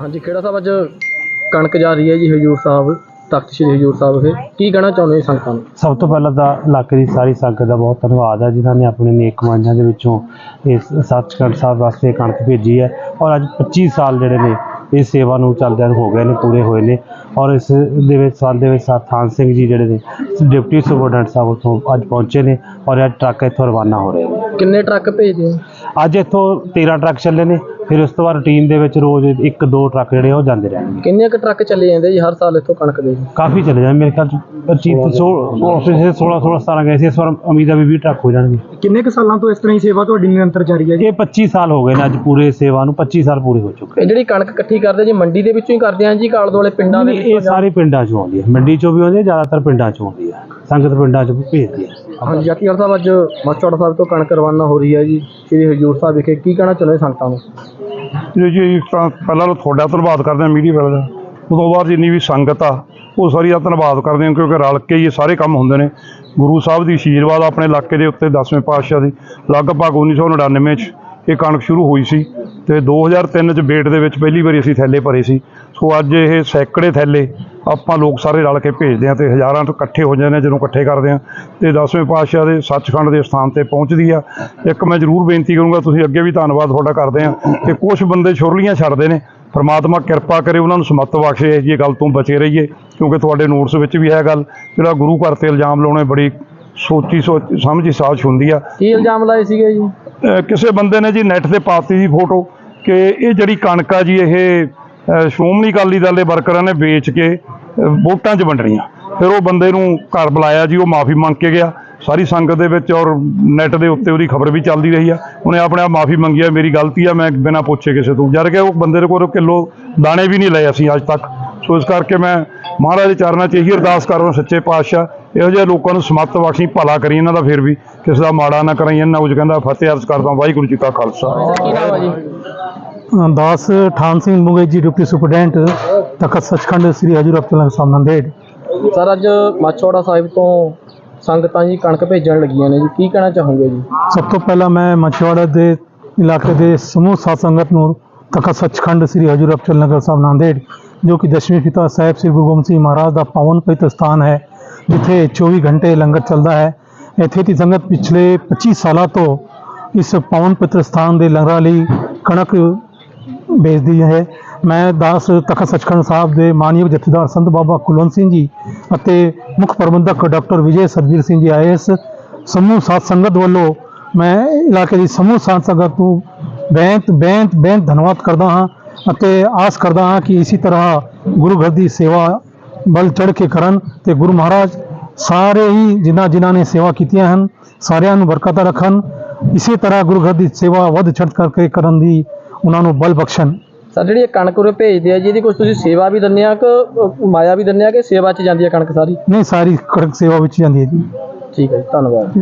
ਹਾਂਜੀ ਖੇੜਾ ਸਾਹਿਬ ਅੱਜ ਕਣਕ ਜਾ ਰਹੀ ਹੈ ਜੀ ਹਜੂਰ ਸਾਹਿਬ ਤਖਤ ਸ੍ਰੀ ਹਜੂਰ ਸਾਹਿਬ ਵਿਖੇ। ਕੀ ਕਹਿਣਾ ਚਾਹੁੰਦੇ ਹੋ ਸੰਗਤਾਂ ਨੂੰ? ਸਭ ਤੋਂ ਪਹਿਲਾਂ ਤਾਂ ਇਲਾਕੇ ਦੀ ਸਾਰੀ ਸੰਗਤ ਦਾ ਬਹੁਤ ਧੰਨਵਾਦ ਹੈ ਜਿਨ੍ਹਾਂ ਨੇ ਆਪਣੇ ਨੇਕ ਕਮਾਈਆਂ ਦੇ ਵਿੱਚੋਂ ਇਸ ਸੱਚਖੰਡ ਸਾਹਿਬ ਵਾਸਤੇ ਕਣਕ ਭੇਜੀ ਹੈ। ਔਰ ਅੱਜ 25 ਸਾਲ ਜਿਹੜੇ ਨੇ ਇਸ ਸੇਵਾ ਨੂੰ ਚੱਲਦਿਆਂ ਹੋ ਗਏ ਨੇ ਪੂਰੇ ਹੋਏ ਨੇ। ਔਰ ਇਸ ਦੇ ਵਿੱਚ ਸੰਦ ਦੇ ਵਿੱਚ ਸਰਥਾਨ ਸਿੰਘ ਜੀ ਜਿਹੜੇ ਨੇ ਡਿਪਟੀ ਸੁਪਰਡੈਂਟ ਸਾਹਿਬ ਉੱਥੋਂ ਅੱਜ ਪਹੁੰਚੇ ਨੇ। ਔਰ ਅੱਜ ਟਰੱਕ ਇੱਥੋਂ ਰਵਾਨਾ ਹੋ ਰਹੇ ਨੇ। ਕਿੰਨੇ ਟਰੱਕ ਭੇਜਦੇ ਹੋ ਅੱਜ ਇੱਥੋਂ 13 ਟਰੱਕ ਚੱਲੇ ਨੇ ਫਿਰ ਉਸ ਤੋਂ ਬਾਅਦ ਰੂਟੀਨ ਦੇ ਵਿੱਚ ਰੋਜ਼ ਇੱਕ ਦੋ ਟਰੱਕ ਜਿਹੜੇ ਆ ਉਹ ਜਾਂਦੇ ਰਹਿਣਗੇ ਕਿੰਨੇ ਕੁ ਟਰੱਕ ਚੱਲੇ ਜਾਂਦੇ ਜੀ ਹਰ ਸਾਲ ਇੱਥੋਂ ਕਣਕ ਦੇ? ਕਾਫੀ ਚਲੇ ਜਾਂਦੇ ਮੇਰੇ ਖਿਆਲ ਚ। 25 16 16 16 17 ਗਏ ਸੀ ਇਸ ਵਾਰ ਉਮੀਦ ਹੈ ਵੀ 20 ਟਰੱਕ ਹੋ ਜਾਣਗੇ। ਕਿੰਨੇ ਕੁ ਸਾਲਾਂ ਤੋਂ ਇਸ ਤਰ੍ਹਾਂ ਹੀ ਸੇਵਾ ਤੁਹਾਡੀ ਨਿਰੰਤਰ ਜਾਰੀ ਹੈ ਜੀ? ਇਹ 25 ਸਾਲ ਹੋ ਗਏ ਨੇ ਅੱਜ ਪੂਰੇ ਸੇਵਾ ਨੂੰ 25 ਸਾਲ ਪੂਰੇ ਹੋ ਚੁੱਕੇ ਇਹ ਜਿਹੜੀ ਕਣਕ ਇਕੱਠੀ ਕਰਦੇ ਜੀ ਮੰਡੀ ਦੇ ਵਿੱਚੋਂ ਹੀ ਕਰਦੇ ਆ ਜੀ ਕਾਲ ਦੁਆਲੇ ਪਿੰਡਾਂ ਦੇ ਇਹ ਸਾਰੇ ਪਿੰਡਾਂ ਚੋਂ ਆਉਂਦੀ ਹੈ। ਮੰਡੀ ਚੋਂ ਵੀ ਆਉਂਦੀ ਹੈ ਜ਼ਿਆਦਾਤਰ ਪਿੰਡਾਂ ਚੋਂ ਆਉਂਦੀ ਹੈ। ਸੰਗਤ ਪਿੰਡਾਂ ਚੋਂ ਭੇਜਦੀ ਹੈ। ਹਾਂਜੀ ਜੱਟੀਵਾਲ ਸਾਹਿਬ ਅੱਜ ਮਸਤੋੜ ਸਾਹਿਬ ਤੋਂ ਕਣਕ ਰਵਾਨਾ ਹੋ ਰਹੀ ਹੈ ਜੀ। ਸ੍ਰੀ ਹਜੂਰ ਸਾਹਿਬ ਵਿਖੇ ਕੀ ਕਹਿਣਾ ਚਾਹੁੰਦੇ ਸੰਗਤਾਂ ਨੂੰ? ਜੀ ਜੀ ਇੱਕ ਤਾਂ ਪਹਿਲਾਂ ਤਾਂ ਤੁਹਾਡਾ ਧੰਨਵਾਦ ਕਰਦੇ ਹਾਂ ਮੀਡੀਆ ਵਾਲਿਆਂ ਦਾ ਉਸ ਤੋਂ ਬਾਅਦ ਜਿੰਨੀ ਵੀ ਸੰਗਤ ਆ, ਉਹ ਸਾਰੀ ਦਾ ਧੰਨਵਾਦ ਕਰਦੇ ਹਾਂ ਕਿਉਂਕਿ ਰਲ ਕੇ ਹੀ ਇਹ ਸਾਰੇ ਕੰਮ ਹੁੰਦੇ ਨੇ। ਗੁਰੂ ਸਾਹਿਬ ਦੀ ਆਸ਼ੀਰਵਾਦ ਆਪਣੇ ਇਲਾਕੇ ਦੇ ਉੱਤੇ 10ਵੇਂ ਪਾਤਸ਼ਾਹ ਦੀ, ਲਗਭਗ 1999 ਚ ਇਹ ਕਣਕ ਸ਼ੁਰੂ ਹੋਈ ਸੀ ਤੇ 2003 ਚ ਬੇਟ ਦੇ ਵਿੱਚ ਪਹਿਲੀ ਵਾਰੀ ਅਸੀਂ ਥੈਲੇ ਭਰੇ ਸੀ। ਸੋ ਅੱਜ ਇਹ ਸੈਂਕੜੇ ਥੈਲੇ ਆਪਾਂ ਲੋਕ ਸਾਰੇ ਰਲ ਕੇ ਭੇਜਦੇ ਆ ਤੇ ਹਜ਼ਾਰਾਂ ਤੋਂ ਇਕੱਠੇ ਹੋ ਜਾਂਦੇ ਨੇ ਜਦੋਂ ਇਕੱਠੇ ਕਰਦੇ ਆ ਤੇ 10ਵੇਂ ਪਾਤਸ਼ਾਹ ਦੇ ਸੱਚਖੰਡ ਦੇ ਸਥਾਨ ਤੇ ਪਹੁੰਚਦੀ ਆ। ਇੱਕ ਮੈਂ ਜ਼ਰੂਰ ਬੇਨਤੀ ਕਰੂੰਗਾ ਤੁਸੀਂ ਅੱਗੇ ਵੀ ਧੰਨਵਾਦ ਤੁਹਾਡਾ ਕਰਦੇ ਆ ਕਿ ਕੁਝ ਬੰਦੇ ਛੁਰਲੀਆਂ ਛੱਡਦੇ ਨੇ। ਪਰਮਾਤਮਾ ਕਿਰਪਾ ਕਰੇ ਉਹਨਾਂ ਨੂੰ ਸਮੱਤ ਬਖਸ਼ੇ ਇਹ ਜੀ ਗੱਲ ਤੋਂ ਬਚੇ ਰਹੀਏ ਕਿਉਂਕਿ ਤੁਹਾਡੇ ਨੋਟਸ ਵਿੱਚ ਵੀ ਹੈ ਗੱਲ। ਜਿਹੜਾ ਗੁਰੂ ਘਰ ਤੇ ਇਲਜ਼ਾਮ ਲਾਉਣੇ ਬੜੀ ਸੋਚੀ ਸੋਚ ਸਮਝੀ ਸਾਜ਼ ਹੁੰਦੀ ਆ। ਕੀ ਇਲਜ਼ਾਮ ਲਾਏ ਸੀਗੇ ਜੀ? ਕਿਸੇ ਬੰਦੇ ਨੇ ਜੀ ਨੈਟ ਤੇ ਪਾਤੀ ਜੀ ਫੋਟੋ ਕਿ ਇਹ ਜਿਹੜੀ ਕਣਕ ਜੀ ਇਹ ਸ਼੍ਰੋਮਣੀ ਅਕਾਲੀ ਦਲ ਦੇ ਵਰਕਰਾਂ ਨੇ ਵੇਚ ਕੇ ਵੋਟਾਂ 'ਚ ਵੰਡਣੀਆਂ ਫਿਰ ਉਹ ਬੰਦੇ ਨੂੰ ਘਰ ਬੁਲਾਇਆ ਜੀ, ਉਹ ਮਾਫੀ ਮੰਗ ਕੇ ਗਿਆ। ਸਾਰੀ ਸੰਗਤ ਦੇ ਵਿੱਚ ਔਰ ਨੈਟ ਦੇ ਉੱਤੇ ਉਹਦੀ ਖਬਰ ਵੀ ਚੱਲਦੀ ਰਹੀ ਆ। ਉਹਨੇ ਆਪਣੇ ਆਪ ਮਾਫੀ ਮੰਗੀ ਆ, ਮੇਰੀ ਗਲਤੀ ਆ, ਮੈਂ ਬਿਨਾਂ ਪੁੱਛੇ ਕਿਸੇ ਤੋਂ। ਜਦ ਕਿ ਉਹ ਬੰਦੇ ਦੇ ਕੋਲ ਕਿਲੋ ਦਾਣੇ ਵੀ ਨਹੀਂ ਲਏ ਅਸੀਂ ਅੱਜ ਤੱਕ। ਸੋ ਇਸ ਕਰਕੇ ਮੈਂ ਮਹਾਰਾਜ ਦੇ ਚਰਨਾਂ 'ਚ ਇਹੀ ਅਰਦਾਸ ਕਰਦਾ ਸੱਚੇ ਪਾਤਸ਼ਾਹ, ਇਹੋ ਜਿਹੇ ਲੋਕਾਂ ਨੂੰ ਸਮੱਤ ਬਖਸ਼ੀ, ਭਲਾ ਕਰੀ ਇਹਨਾਂ ਦਾ ਫਿਰ ਵੀ। ਕਿਸੇ ਦਾ ਮਾੜਾ ਨਾ ਕਰਾਈ, ਇਹਨਾਂ ਨੂੰ ਕਹਿੰਦਾ ਫਤਿਹ ਅਰਜ਼ ਕਰਦਾ ਵਾਹਿਗੁਰੂ ਜੀ ਕਾ ਖਾਲਸਾ। ਦਾਸ Than Singh Munge ji deputy superintendent Takht Sachkhand Sri Hazur Abdulla Sahib Nanded sir ਅੱਜ ਮਾਛੋੜਾ ਸਾਹਿਬ ਤੋਂ ਸੰਗਤਾਂ ਜੀ ਕਣਕ ਭੇਜਣ ਲੱਗੀਆਂ ਨੇ ਜੀ ਕੀ ਕਹਿਣਾ ਚਾਹੋਗੇ ਜੀ ਸਭ ਤੋਂ ਪਹਿਲਾਂ ਮੈਂ ਮਛਵਾੜਾ ਦੇ ਇਲਾਕੇ ਦੇ ਸਮੂਹ ਸਾਧ ਸੰਗਤ ਨੂੰ ਤਖਤ ਸੱਚਖੰਡ ਸ੍ਰੀ ਹਜੂਰ ਅਬਦੁੱਲਾ ਨਗਰ ਸਾਹਿਬ ਨਾਂਦੇੜ ਜੋ ਕਿ ਦਸ਼ਮੇਂ ਪਿਤਾ ਸਾਹਿਬ ਸ੍ਰੀ ਗੁਰੂ ਗੋਬਿੰਦ ਸਿੰਘ ਮਹਾਰਾਜ ਦਾ ਪਾਵਨ ਪਵਿੱਤਰ ਸਥਾਨ ਹੈ ਜਿੱਥੇ 24 ਘੰਟੇ ਲੰਗਰ ਚੱਲਦਾ ਹੈ ਇੱਥੇ ਦੀ ਸੰਗਤ ਪਿਛਲੇ 25 ਸਾਲਾਂ ਤੋਂ ਇਸ ਪਾਵਨ ਪਵਿੱਤਰ ਸਥਾਨ ਦੇ ਲੰਗਰਾਂ ਲਈ ਕਣਕ ਭੇਜਦੀ ਹੈ। ਮੈਂ ਦਾਸ ਤਖਤ ਸੱਚਖੰਡ ਸਾਹਿਬ ਦੇ ਮਾਨਯੋਗ ਜਥੇਦਾਰ ਸੰਤ ਬਾਬਾ ਕੁਲਵੰਤ ਸਿੰਘ ਜੀ ਅਤੇ ਮੁੱਖ ਪ੍ਰਬੰਧਕ ਡਾਕਟਰ ਵਿਜੇ ਸਰਬੀਰ ਸਿੰਘ ਜੀ ਆਈਐਸ ਸਮੂਹ ਸਾਧ ਸੰਗਤ ਵੱਲੋਂ ਮੈਂ ਇਲਾਕੇ ਦੀ ਸਮੂਹ ਸਾਧ ਸੰਗਤ ਨੂੰ ਬੇਨਤ ਬੇਨਤ ਬੇਨਤ ਧੰਨਵਾਦ ਕਰਦਾ ਹਾਂ ਅਤੇ ਆਸ ਕਰਦਾ ਹਾਂ ਕਿ ਇਸੇ ਤਰ੍ਹਾਂ ਗੁਰੂ ਘਰ ਦੀ ਸੇਵਾ ਬਲ ਚੜ੍ਹ ਕੇ ਕਰਨ ਤੇ ਗੁਰੂ ਮਹਾਰਾਜ ਸਾਰੇ ਹੀ ਜਿਨ੍ਹਾਂ ਜਿਨ੍ਹਾਂ ਨੇ ਸੇਵਾ ਕੀਤੀਆਂ ਹਨ, ਸਾਰਿਆਂ ਨੂੰ ਬਰਕਤਾਂ ਰੱਖਣ। ਇਸੇ ਤਰ੍ਹਾਂ ਗੁਰੂ ਘਰ ਦੀ ਸੇਵਾ ਵੱਧ ਚੜ੍ਹ ਕਰਕੇ ਕਰਨ ਦੀ ਉਹਨਾਂ ਨੂੰ ਬਲ ਬਖਸ਼ਣ। ਸਰ ਜਿਹੜੀ ਇਹ ਕਣਕ ਉਰੇ ਭੇਜਦੇ ਆ ਜੀ ਇਹਦੀ ਕੁਝ ਤੁਸੀਂ ਸੇਵਾ ਵੀ ਦਿੰਦੇ ਆ ਕਿ ਮਾਇਆ ਵੀ ਦਿੰਦੇ ਆ ਕਿ ਸੇਵਾ 'ਚ ਜਾਂਦੀ ਆ ਕਣਕ ਸਾਰੀ? ਨਹੀਂ ਸਾਰੀ ਕੜਕ ਸੇਵਾ ਵਿੱਚ ਜਾਂਦੀ ਹੈ ਜੀ। ਠੀਕ ਹੈ ਜੀ ਧੰਨਵਾਦ।